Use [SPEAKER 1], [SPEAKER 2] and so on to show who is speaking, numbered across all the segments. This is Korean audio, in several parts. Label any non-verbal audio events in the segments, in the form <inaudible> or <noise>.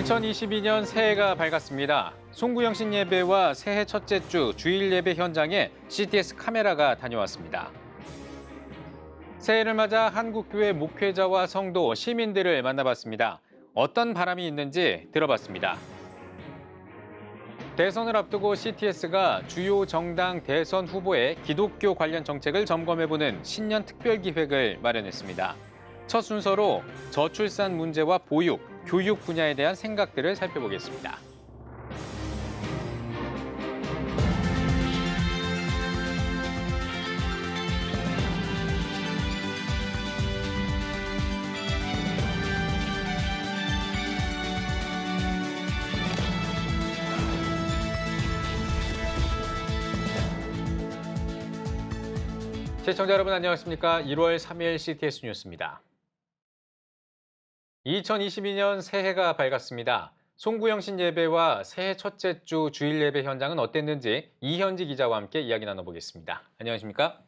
[SPEAKER 1] 2022년 새해가 밝았습니다. 송구영신 예배와 새해 첫째 주 주일 예배 현장에 CTS 카메라가 다녀왔습니다. 새해를 맞아 한국교회 목회자와 성도, 시민들을 만나봤습니다. 어떤 바람이 있는지 들어봤습니다. 대선을 앞두고 CTS가 주요 정당 대선 후보의 기독교 관련 정책을 점검해보는 신년 특별 기획을 마련했습니다. 첫 순서로 저출산 문제와 보육, 교육 분야에 대한 생각들을 살펴보겠습니다. 시청자 여러분 안녕하십니까? 1월 3일 CTS 뉴스입니다. 2022년 새해가 밝았습니다. 송구영 신 예배와 새해 첫째 주 주일 예배 현장은 어땠는지 이현지 기자와 함께 이야기 나눠보겠습니다. 안녕하십니까?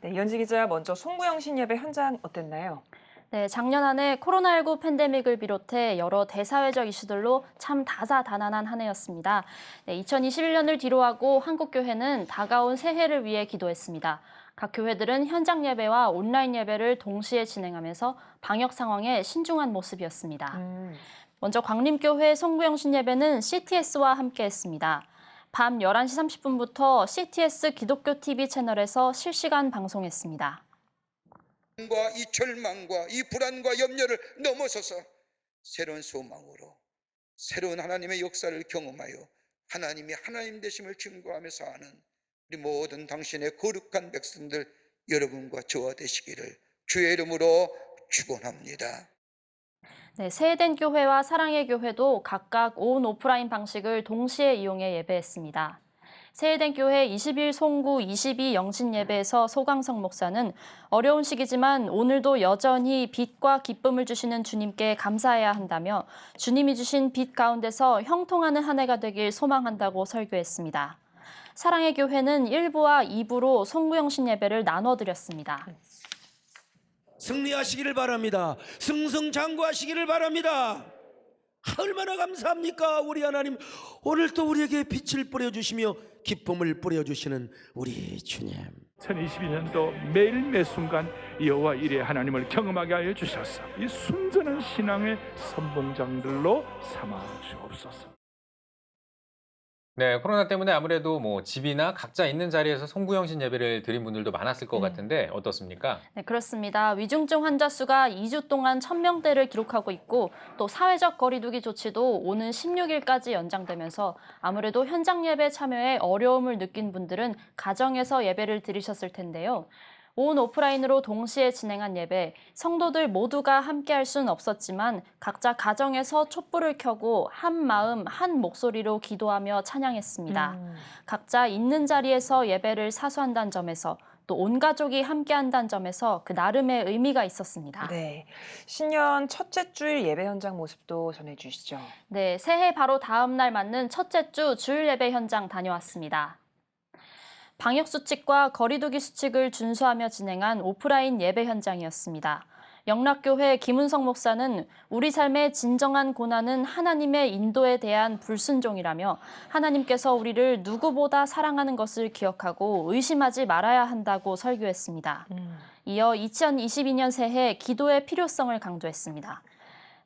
[SPEAKER 2] 네, 이현지 기자 먼저 송구영 신 예배 현장 어땠나요?
[SPEAKER 3] 네, 작년 한 해 코로나19 팬데믹을 비롯해 여러 대사회적 이슈들로 참 다사다난한 한 해였습니다. 네, 2021년을 뒤로하고 한국교회는 다가온 새해를 위해 기도했습니다. 각 교회들은 현장 예배와 온라인 예배를 동시에 진행하면서 방역 상황에 신중한 모습이었습니다.
[SPEAKER 2] 음,
[SPEAKER 3] 먼저 광림교회 송구영신 예배는 CTS와 함께했습니다. 밤 11시 30분부터 CTS 기독교 TV 채널에서 실시간 방송했습니다.
[SPEAKER 4] 과이 절망과 이 불안과 염려를 넘어서서 새로운 소망으로 새로운 하나님의 역사를 경험하여 하나님이 하나님 되심을 증거하면서 하는 우리 모든 당신의 거룩한 백성들 여러분과 저와 되시기를 주의 이름으로 축원합니다.
[SPEAKER 3] 네, 세해된 교회와 사랑의 교회도 각각 온 오프라인 방식을 동시에 이용해 예배했습니다. 세해된 교회 21 송구 22 영신 예배에서 소강성 목사는 어려운 시기지만 오늘도 여전히 빛과 기쁨을 주시는 주님께 감사해야 한다며 주님이 주신 빛 가운데서 형통하는 한 해가 되길 소망한다고 설교했습니다. 사랑의 교회는 1부와 2부로 송구영신 예배를 나눠 드렸습니다.
[SPEAKER 5] 승리하시기를 바랍니다. 승승장구하시기를 바랍니다. 얼마나 감사합니까, 우리 하나님. 오늘 또 우리에게 빛을 뿌려 주시며 기쁨을 뿌려 주시는 우리 주님.
[SPEAKER 6] 2022년도 매일 매 순간 여호와 일의 하나님을 경험하게 하여 주셔서 이 순전한 신앙의 선봉장들로 삼아 주옵소서.
[SPEAKER 1] 네, 코로나 때문에 아무래도 뭐 집이나 각자 있는 자리에서 송구영신 예배를 드린 분들도 많았을 것
[SPEAKER 3] 음.
[SPEAKER 1] 같은데 어떻습니까?
[SPEAKER 3] 네, 그렇습니다. 위중증 환자 수가 2주 동안 1000명대를 기록하고 있고 또 사회적 거리두기 조치도 오는 16일까지 연장되면서 아무래도 현장 예배 참여에 어려움을 느낀 분들은 가정에서 예배를 드리셨을 텐데요. 온 오프라인으로 동시에 진행한 예배, 성도들 모두가 함께할 수는 없었지만 각자 가정에서 촛불을 켜고 한 마음 한 목소리로 기도하며 찬양했습니다.
[SPEAKER 2] 음,
[SPEAKER 3] 각자 있는 자리에서 예배를 사수한다는 점에서 또온 가족이 함께한다는 점에서 그 나름의 의미가 있었습니다. 네.
[SPEAKER 2] 네, 신년 첫째 주일 예배 현장 모습도 전해주시죠.
[SPEAKER 3] 네, 새해 바로 다음 날 맞는 첫째 주 주일 예배 현장 다녀왔습니다. 방역 수칙과 거리두기 수칙을 준수하며 진행한 오프라인 예배 현장이었습니다. 영락교회 김은성 목사는 우리 삶의 진정한 고난은 하나님의 인도에 대한 불순종이라며 하나님께서 우리를 누구보다 사랑하는 것을 기억하고 의심하지 말아야 한다고 설교했습니다.
[SPEAKER 2] 음,
[SPEAKER 3] 이어 2022년 새해 기도의 필요성을 강조했습니다.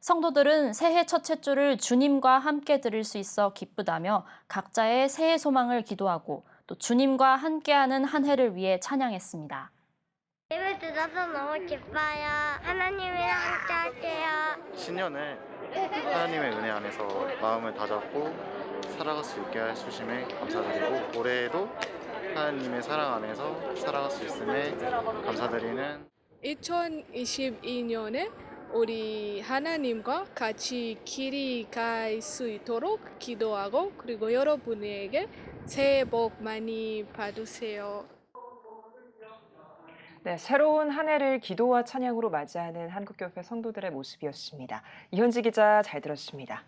[SPEAKER 3] 성도들은 새해 첫째 주를 주님과 함께 드릴 수 있어 기쁘다며 각자의 새해 소망을 기도하고 또 주님과 함께하는 한 해를 위해 찬양했습니다.
[SPEAKER 7] 예배 드려서 너무 기뻐요. 하나님이랑 함께 할게요.
[SPEAKER 8] 신년을 하나님의 은혜 안에서 마음을 다잡고 살아갈 수 있게 해주심에 감사드리고 올해에도 하나님의 사랑 안에서 살아갈 수 있음에 감사드리는
[SPEAKER 9] 2022년에 우리 하나님과 같이 길이 갈 수 있도록 기도하고 그리고 여러분에게 새해 복 많이 받으세요.
[SPEAKER 2] 네, 새로운 한 해를 기도와 찬양으로 맞이하는 한국교회 성도들의 모습이었습니다. 이현지 기자 잘 들었습니다.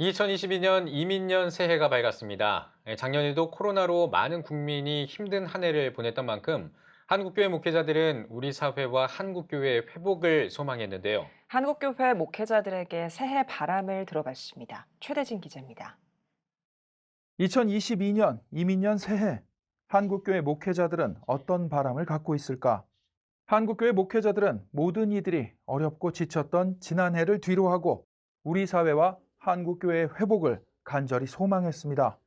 [SPEAKER 1] 2022년 이민년 새해가 밝았습니다. 예, 작년에도 코로나로 많은 국민이 힘든 한 해를 보냈던 만큼 한국교회 목회자들은 우리 사회와 한국교회의 회복을 소망했는데요.
[SPEAKER 2] 한국교회 목회자들에게 새해 바람을 들어봤습니다. 최대진 기자입니다.
[SPEAKER 10] 2022년 이민년 새해 한국교회 목회자들은 어떤 바람을 갖고 있을까? 한국교회 목회자들은 모든 이들이 어렵고 지쳤던 지난해를 뒤로하고 우리 사회와 한국교회의 회복을 간절히 소망했습니다.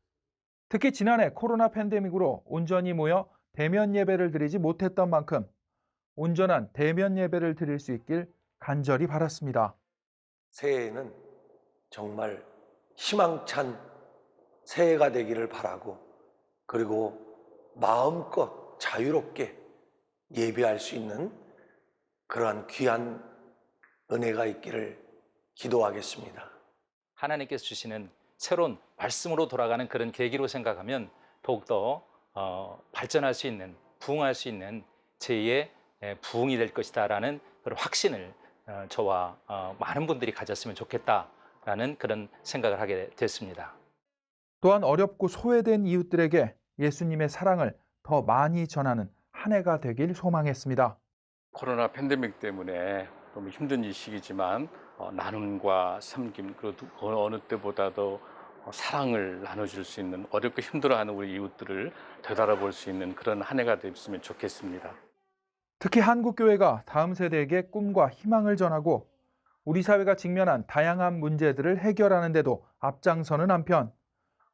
[SPEAKER 10] 특히 지난해 코로나 팬데믹으로 온전히 모여 대면 예배를 드리지 못했던 만큼 온전한 대면 예배를 드릴 수 있길 간절히 바랐습니다.
[SPEAKER 5] 새해에는 정말 희망찬 새해가 되기를 바라고 그리고 마음껏 자유롭게 예배할 수 있는 그러한 귀한 은혜가 있기를 기도하겠습니다.
[SPEAKER 11] 하나님께서 주시는 새로운 말씀으로 돌아가는 그런 계기로 생각하면 더욱더 어, 발전할 수 있는 부흥할 수 있는 제2의 부흥이 될 것이다 라는 그런 확신을 어, 저와 어, 많은 분들이 가졌으면 좋겠다라는 그런 생각을 하게 됐습니다.
[SPEAKER 10] 또한 어렵고 소외된 이웃들에게 예수님의 사랑을 더 많이 전하는 한 해가 되길 소망했습니다.
[SPEAKER 12] 코로나 팬데믹 때문에 너무 힘든 이 시기지만 어, 나눔과 섬김 그리고 또 어느 때보다도 어, 사랑을 나눠줄 수 있는 어렵고 힘들어하는 우리 이웃들을 되돌아볼 수 있는 그런 한 해가 됐으면 좋겠습니다.
[SPEAKER 10] 특히 한국 교회가 다음 세대에게 꿈과 희망을 전하고 우리 사회가 직면한 다양한 문제들을 해결하는 데도 앞장서는 한편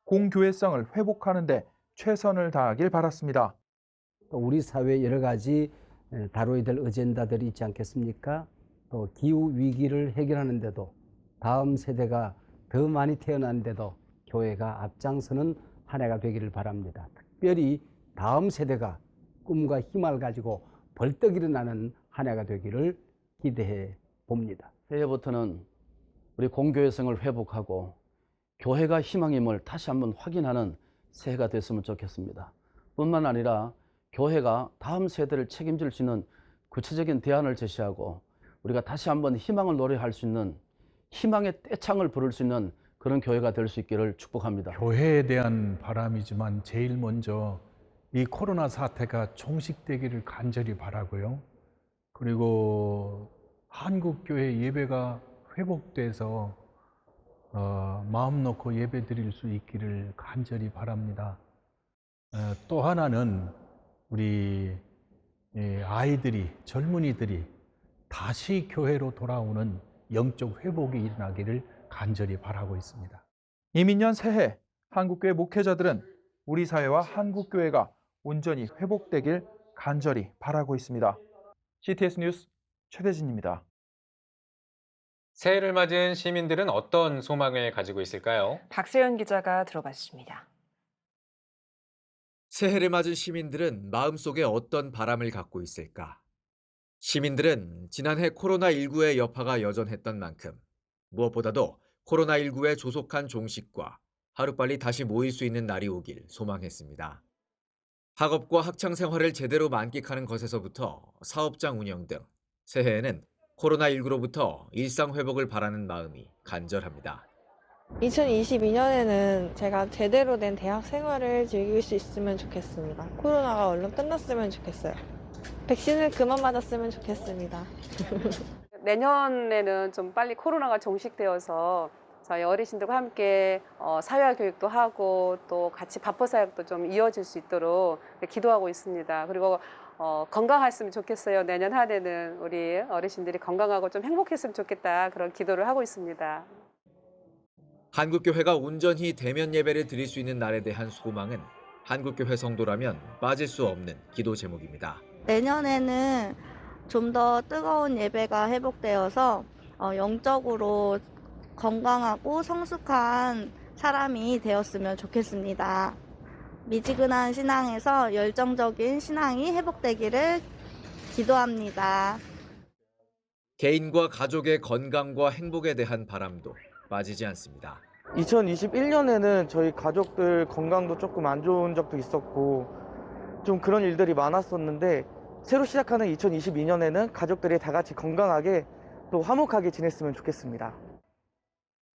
[SPEAKER 10] 공교회성을 회복하는 데 최선을 다하길 바랐습니다.
[SPEAKER 13] 또 우리 사회 여러 가지 에, 다뤄야 될 어젠다들이 있지 않겠습니까? 또 기후 위기를 해결하는데도 다음 세대가 더 많이 태어나는데도 교회가 앞장서는 한 해가 되기를 바랍니다. 특별히 다음 세대가 꿈과 희망을 가지고 벌떡 일어나는 한 해가 되기를 기대해 봅니다.
[SPEAKER 14] 새해부터는 우리 공교회성을 회복하고 교회가 희망임을 다시 한번 확인하는 새해가 됐으면 좋겠습니다. 뿐만 아니라 교회가 다음 세대를 책임질 수 있는 구체적인 대안을 제시하고 우리가 다시 한번 희망을 노래할 수 있는 희망의 떼창을 부를 수 있는 그런 교회가 될 수 있기를 축복합니다.
[SPEAKER 15] 교회에 대한 바람이지만 제일 먼저 이 코로나 사태가 종식되기를 간절히 바라고요. 그리고 한국 교회 예배가 회복돼서 어, 마음 놓고 예배 드릴 수 있기를 간절히 바랍니다. 어, 또 하나는 우리 예, 아이들이 젊은이들이 다시 교회로 돌아오는 영적 회복이 일어나기를 간절히 바라고 있습니다.
[SPEAKER 10] 이민년 새해 한국교회 목회자들은 우리 사회와 한국교회가 온전히 회복되길 간절히 바라고 있습니다. CTS 뉴스 최대진입니다.
[SPEAKER 1] 새해를 맞은 시민들은 어떤 소망을 가지고 있을까요?
[SPEAKER 2] 박세현 기자가 들어봤습니다.
[SPEAKER 16] 새해를 맞은 시민들은 마음속에 어떤 바람을 갖고 있을까? 시민들은 지난해 코로나19의 여파가 여전했던 만큼 무엇보다도 코로나19의 조속한 종식과 하루빨리 다시 모일 수 있는 날이 오길 소망했습니다. 학업과 학창 생활을 제대로 만끽하는 것에서부터 사업장 운영 등 새해에는 코로나19로부터 일상 회복을 바라는 마음이 간절합니다.
[SPEAKER 17] 2022년에는 제가 제대로 된 대학 생활을 즐길 수 있으면 좋겠습니다. 코로나가 얼른 끝났으면 좋겠어요. 백신을 그만 맞았으면 좋겠습니다. <laughs>
[SPEAKER 18] 내년에는 좀 빨리 코로나가 종식되어서 저희 어르신들과 함께 어, 사회화 교육도 하고 또 같이 밥포 사역도 좀 이어질 수 있도록 기도하고 있습니다. 그리고 어, 건강했으면 좋겠어요. 내년 한 해는 우리 어르신들이 건강하고 좀 행복했으면 좋겠다 그런 기도를 하고 있습니다.
[SPEAKER 16] 한국교회가 온전히 대면 예배를 드릴 수 있는 날에 대한 소망은 한국교회 성도라면 빠질 수 없는 기도 제목입니다.
[SPEAKER 19] 내년에는 좀 더 뜨거운 예배가 회복되어서 어, 영적으로 건강하고 성숙한 사람이 되었으면 좋겠습니다. 미지근한 신앙에서 열정적인 신앙이 회복되기를 기도합니다.
[SPEAKER 16] 개인과 가족의 건강과 행복에 대한 바람도 빠지지 않습니다.
[SPEAKER 20] 2021년에는 저희 가족들 건강도 조금 안 좋은 적도 있었고 좀 그런 일들이 많았었는데 새로 시작하는 2022년에는 가족들이 다 같이 건강하게 또 화목하게 지냈으면 좋겠습니다.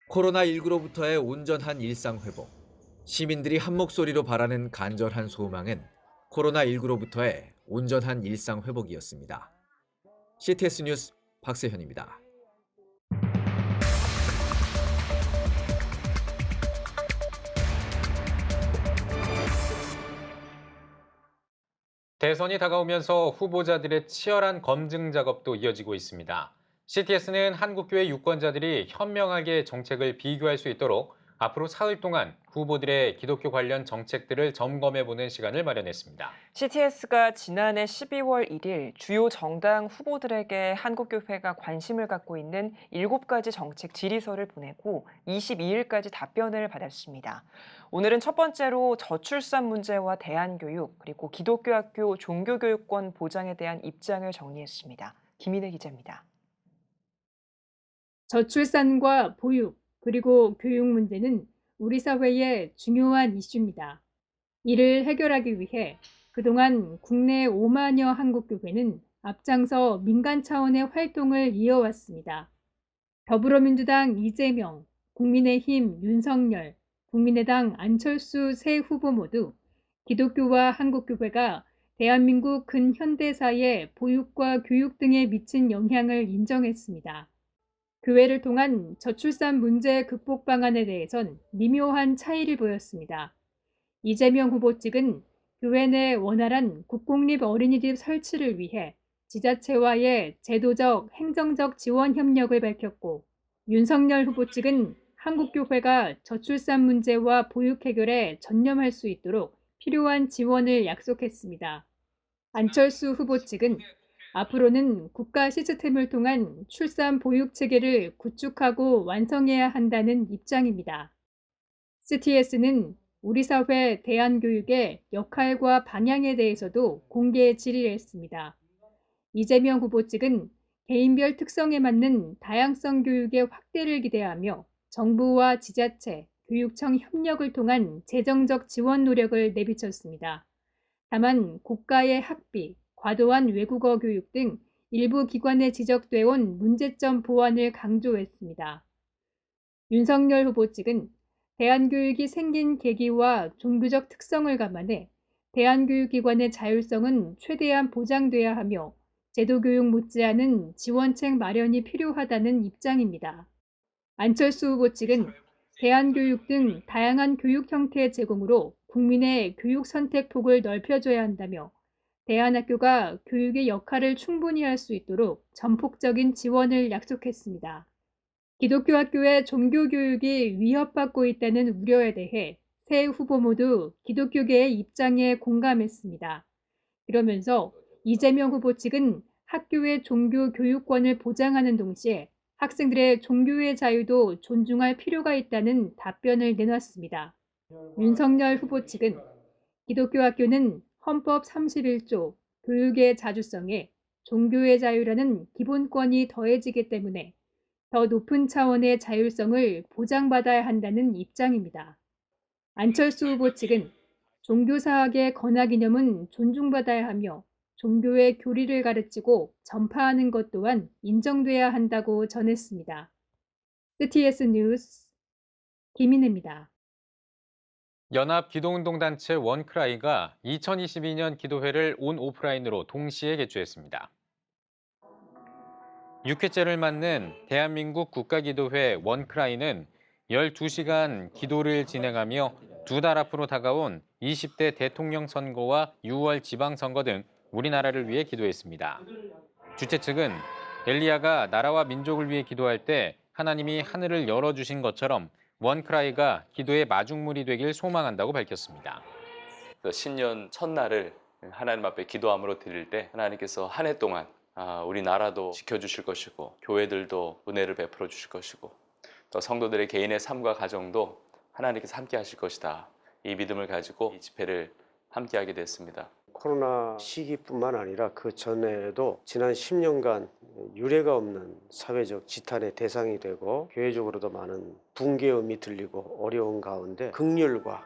[SPEAKER 16] 코로나19로부터의 온전한 일상 회복. 시민들이 한 목소리로 바라는 간절한 소망은 코로나19로부터의 온전한 일상 회복이었습니다. CTS 뉴스 박세현입니다.
[SPEAKER 1] 대선이 다가오면서 후보자들의 치열한 검증 작업도 이어지고 있습니다. CTS는 한국교회 유권자들이 현명하게 정책을 비교할 수 있도록 앞으로 사흘 동안 후보들의 기독교 관련 정책들을 점검해보는 시간을 마련했습니다.
[SPEAKER 2] CTS가 지난해 12월 1일 주요 정당 후보들에게 한국교회가 관심을 갖고 있는 7가지 정책 질의서를 보내고 22일까지 답변을 받았습니다. 오늘은 첫 번째로 저출산 문제와 대안교육 그리고 기독교 학교 종교교육권 보장에 대한 입장을 정리했습니다. 김인혜 기자입니다.
[SPEAKER 21] 저출산과 보육, 그리고 교육 문제는 우리 사회의 중요한 이슈입니다. 이를 해결하기 위해 그동안 국내 5만여 한국교회는 앞장서 민간 차원의 활동을 이어왔습니다. 더불어민주당 이재명, 국민의힘 윤석열, 국민의당 안철수 세 후보 모두 기독교와 한국교회가 대한민국 근현대사의 보육과 교육 등에 미친 영향을 인정했습니다. 교회를 통한 저출산 문제 극복 방안에 대해선 미묘한 차이를 보였습니다. 이재명 후보 측은 교회 내 원활한 국공립 어린이집 설치를 위해 지자체와의 제도적, 행정적 지원 협력을 밝혔고 윤석열 후보 측은 한국교회가 저출산 문제와 보육 해결에 전념할 수 있도록 필요한 지원을 약속했습니다. 안철수 후보 측은 앞으로는 국가 시스템을 통한 출산 보육 체계를 구축하고 완성해야 한다는 입장입니다. CTS는 우리 사회 대안교육의 역할과 방향에 대해서도 공개 질의했습니다. 이재명 후보 측은 개인별 특성에 맞는 다양성 교육의 확대를 기대하며 정부와 지자체, 교육청 협력을 통한 재정적 지원 노력을 내비쳤습니다. 다만 고가의 학비, 과도한 외국어 교육 등 일부 기관에 지적돼 온 문제점 보완을 강조했습니다. 윤석열 후보 측은 대한교육이 생긴 계기와 종교적 특성을 감안해 대한교육기관의 자율성은 최대한 보장돼야 하며 제도교육 못지않은 지원책 마련이 필요하다는 입장입니다. 안철수 후보 측은 대한교육 등 다양한 교육 형태의 제공으로 국민의 교육 선택 폭을 넓혀줘야 한다며 대한학교가 교육의 역할을 충분히 할 수 있도록 전폭적인 지원을 약속했습니다. 기독교 학교의 종교 교육이 위협받고 있다는 우려에 대해 세 후보 모두 기독교계의 입장에 공감했습니다. 그러면서 이재명 후보 측은 학교의 종교 교육권을 보장하는 동시에 학생들의 종교의 자유도 존중할 필요가 있다는 답변을 내놨습니다. 윤석열 후보 측은 기독교 학교는 헌법 31조 교육의 자주성에 종교의 자유라는 기본권이 더해지기 때문에 더 높은 차원의 자율성을 보장받아야 한다는 입장입니다. 안철수 후보 측은 종교사학의 기념은 존중받아야 하며 종교의 교리를 가르치고 전파하는 것 또한 인정돼야 한다고 전했습니다. CTS 뉴스 김인혜입니다.
[SPEAKER 1] 연합 기도운동단체 원크라이가 2022년 기도회를 온 오프라인으로 동시에 개최했습니다. 6회째를 맞는 대한민국 국가기도회 원크라이는 12시간 기도를 진행하며 두 달 앞으로 다가온 20대 대통령 선거와 6월 지방선거 등 우리나라를 위해 기도했습니다. 주최 측은 엘리야가 나라와 민족을 위해 기도할 때 하나님이 하늘을 열어주신 것처럼 원크라이가 기도의 마중물이 되길 소망한다고 밝혔습니다.
[SPEAKER 22] 신년 첫날을 하나님 앞에 기도함으로 드릴 때 하나님께서 한 해 동안 아, 우리 나라도 지켜주실 것이고 교회들도 은혜를 베풀어 주실 것이고 또 성도들의 개인의 삶과 가정도 하나님께서 함께 하실 것이다. 이 믿음을 가지고 이 집회를 함께 하게 됐습니다.
[SPEAKER 23] 코로나 시기뿐만 아니라 그 전에도 지난 10년간 유례가 없는 사회적 지탄의 대상이 되고 교회적으로도 많은 붕괴음이 들리고 어려운 가운데 극률과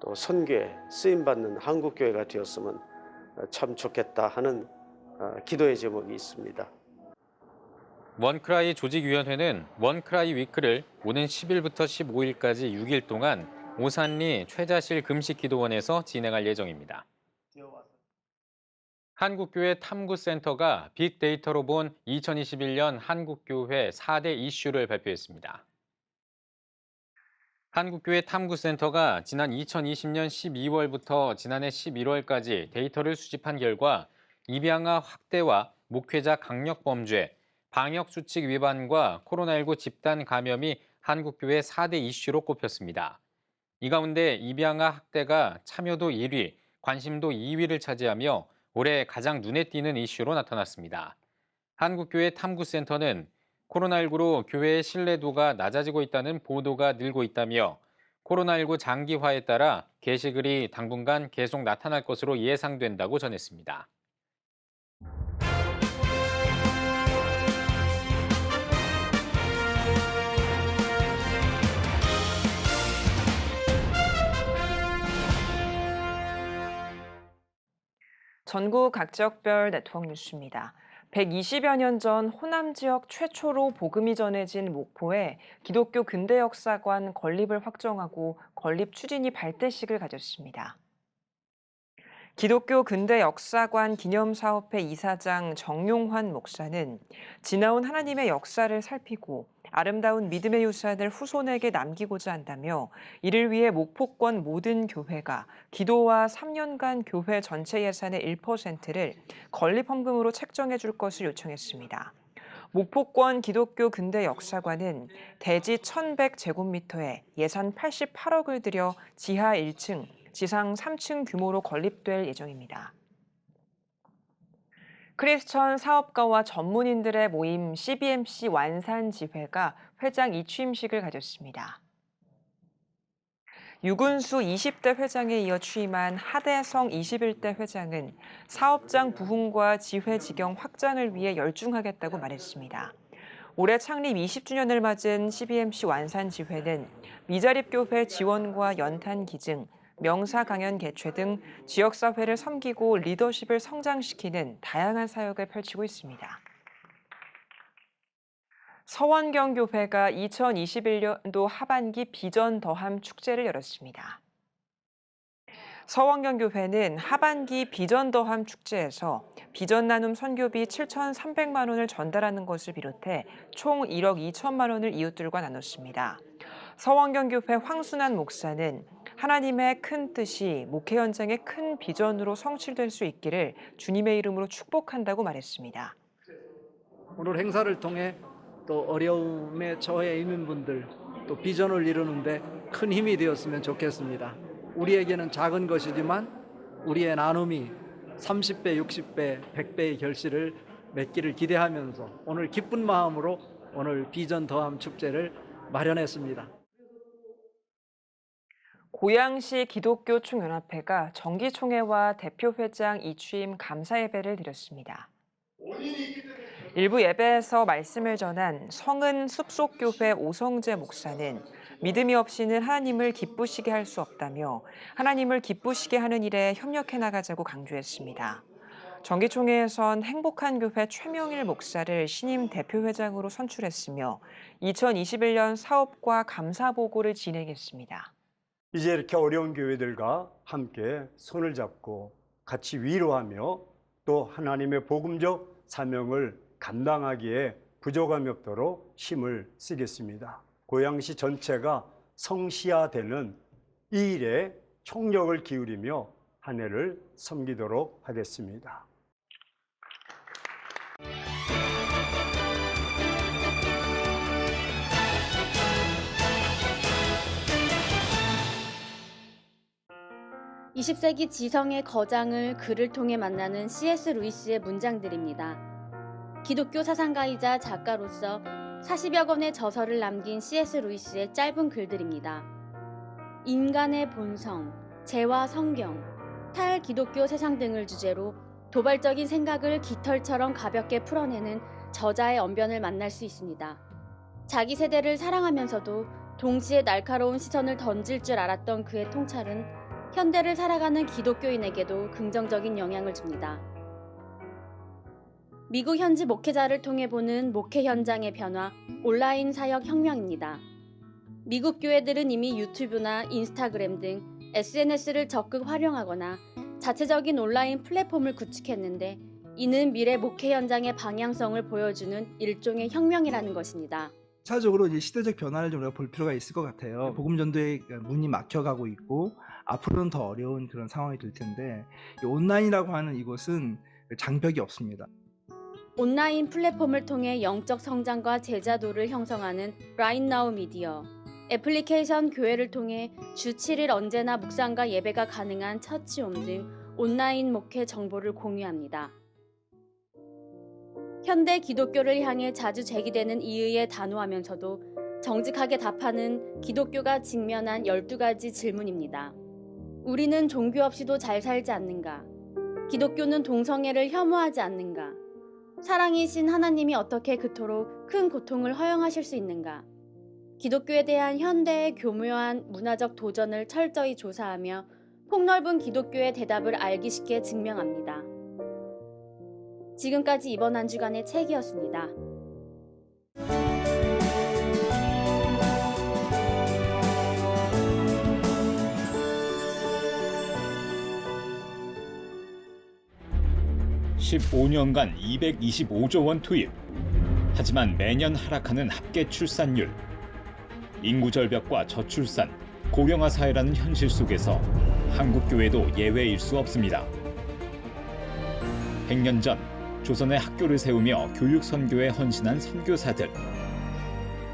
[SPEAKER 23] 또 선교에 쓰임 받는 한국 교회가 되었으면 참 좋겠다 하는 기도의 제목이 있습니다.
[SPEAKER 1] 원크라이 조직위원회는 원크라이 위크를 오는 10일부터 15일까지 6일 동안 오산리 최자실 금식기도원에서 진행할 예정입니다. 한국교회 탐구센터가 빅데이터로 본 2021년 한국교회 4대 이슈를 발표했습니다. 한국교회 탐구센터가 지난 2020년 12월부터 지난해 11월까지 데이터를 수집한 결과 입양아 확대와 목회자 강력 범죄, 방역수칙 위반과 코로나19 집단 감염이 한국교회 4대 이슈로 꼽혔습니다. 이 가운데 입양아 학대가 참여도 1위, 관심도 2위를 차지하며 올해 가장 눈에 띄는 이슈로 나타났습니다. 한국교회 탐구센터는 코로나19로 교회의 신뢰도가 낮아지고 있다는 보도가 늘고 있다며 코로나19 장기화에 따라 게시글이 당분간 계속 나타날 것으로 예상된다고 전했습니다.
[SPEAKER 2] 전국 각 지역별 네트워크 뉴스입니다. 120여 년 전 호남 지역 최초로 복음이 전해진 목포에 기독교 근대 역사관 건립을 확정하고 건립 추진이 발대식을 가졌습니다. 기독교 근대 역사관 기념사업회 이사장 정용환 목사는 지나온 하나님의 역사를 살피고 아름다운 믿음의 유산을 후손에게 남기고자 한다며 이를 위해 목포권 모든 교회가 기도와 3년간 교회 전체 예산의 1%를 건립 헌금으로 책정해 줄 것을 요청했습니다. 목포권 기독교 근대 역사관은 대지 1100제곱미터에 예산 88억을 들여 지하 1층, 지상 3층 규모로 건립될 예정입니다. 크리스천 사업가와 전문인들의 모임 CBMC 완산 지회가 회장 이취임식을 가졌습니다. 유군수 20대 회장에 이어 취임한 하대성 21대 회장은 사업장 부흥과 지회 지경 확장을 위해 열중하겠다고 말했습니다. 올해 창립 20주년을 맞은 CBMC 완산 지회는 미자립 교회 지원과 연탄 기증, 명사 강연 개최 등 지역사회를 섬기고 리더십을 성장시키는 다양한 사역을 펼치고 있습니다. 서원경 교회가 2021년도 하반기 비전 더함 축제를 열었습니다. 서원경 교회는 하반기 비전 더함 축제에서 비전 나눔 선교비 7,300만 원을 전달하는 것을 비롯해 총 1억 2천만 원을 이웃들과 나눴습니다. 서원경 교회 황순환 목사는 하나님의 큰 뜻이 목회 현장의 큰 비전으로 성취될 수 있기를 주님의 이름으로 축복한다고 말했습니다.
[SPEAKER 24] 오늘 행사를 통해 또 어려움에 처해 있는 분들 또 비전을 이루는데 큰 힘이 되었으면 좋겠습니다. 우리에게는 작은 것이지만 우리의 나눔이 30배, 60배, 100배의 결실을 맺기를 기대하면서 오늘 기쁜 마음으로 오늘 비전 더함 축제를 마련했습니다.
[SPEAKER 2] 고양시 기독교 총연합회가 정기총회와 대표회장 이취임 감사 예배를 드렸습니다. 일부 예배에서 말씀을 전한 성은 숲속교회 오성재 목사는 믿음이 없이는 하나님을 기쁘시게 할 수 없다며 하나님을 기쁘시게 하는 일에 협력해 나가자고 강조했습니다. 정기총회에선 행복한 교회 최명일 목사를 신임 대표회장으로 선출했으며 2021년 사업과 감사 보고를 진행했습니다.
[SPEAKER 25] 이제 이렇게 어려운 교회들과 함께 손을 잡고 같이 위로하며 또 하나님의 복음적 사명을 감당하기에 부족함이 없도록 힘을 쓰겠습니다. 고양시 전체가 성시화되는 이 일에 총력을 기울이며 한 해를 섬기도록 하겠습니다.
[SPEAKER 26] 이십 세기 지성의 거장을 글을 통해 만나는 C.S. 루이스의 문장들입니다. 기독교 사상가이자 작가로서 40여 권의 저서를 남긴 C.S. 루이스의 짧은 글들입니다. 인간의 본성, 재와 성경, 탈 기독교 세상 등을 주제로 도발적인 생각을 깃털처럼 가볍게 풀어내는 저자의 언변을 만날 수 있습니다. 자기 세대를 사랑하면서도 동시에 날카로운 시선을 던질 줄 알았던 그의 통찰은 현대를 살아가는 기독교인에게도 긍정적인 영향을 줍니다. 미국 현지 목회자를 통해 보는 목회 현장의 변화, 온라인 사역 혁명입니다. 미국 교회들은 이미 유튜브나 인스타그램 등 SNS를 적극 활용하거나 자체적인 온라인 플랫폼을 구축했는데 이는 미래 목회 현장의 방향성을 보여주는 일종의 혁명이라는 것입니다.
[SPEAKER 27] 차적으로 이제 시대적 변화를 좀 우리가 볼 필요가 있을 것 같아요. 복음 전도의 문이 막혀가고 있고 앞으로는 더 어려운 그런 상황이 될 텐데 이 온라인이라고 하는 이곳은 장벽이 없습니다.
[SPEAKER 26] 온라인 플랫폼을 통해 영적 성장과 제자도를 형성하는 라인나우 미디어. 애플리케이션 교회를 통해 주 7일 언제나 묵상과 예배가 가능한 처치홈 등 온라인 목회 정보를 공유합니다. 현대 기독교를 향해 자주 제기되는 이의에 단호하면서도 정직하게 답하는 기독교가 직면한 12가지 질문입니다. 우리는 종교 없이도 잘 살지 않는가? 기독교는 동성애를 혐오하지 않는가? 사랑이신 하나님이 어떻게 그토록 큰 고통을 허용하실 수 있는가? 기독교에 대한 현대의 교묘한 문화적 도전을 철저히 조사하며 폭넓은 기독교의 대답을 알기 쉽게 증명합니다. 지금까지 이번 한 주간의 책이었습니다.
[SPEAKER 28] 십오 년간 225조 원 투입. 하지만 매년 하락하는 합계 출산율. 인구 절벽과 저출산, 고령화 사회라는 현실 속에서 한국 교회도 예외일 수 없습니다. 100년 전 조선의 학교를 세우며 교육 선교에 헌신한 선교사들.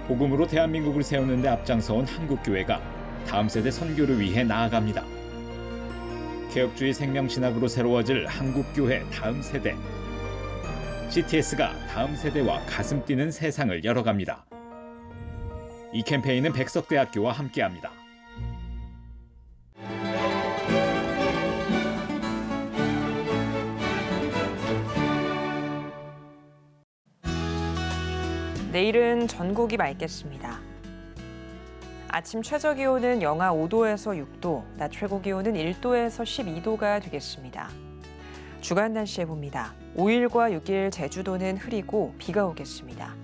[SPEAKER 28] 복음으로 대한민국을 세우는 데 앞장서온 한국 교회가 다음 세대 선교를 위해 나아갑니다. 개혁주의 생명신학으로 새로워질 한국교회 다음 세대. CTS가 다음 세대와 가슴 뛰는 세상을 열어갑니다. 이 캠페인은 백석대학교와 함께합니다.
[SPEAKER 2] 내일은 전국이 맑겠습니다. 아침 최저 기온은 영하 5도에서 6도, 낮 최고 기온은 1도에서 12도가 되겠습니다. 주간 날씨 해봅니다. 5일과 6일 제주도는 흐리고 비가 오겠습니다.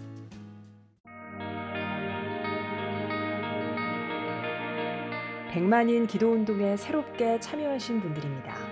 [SPEAKER 2] 백만인 기도운동에 새롭게 참여하신 분들입니다.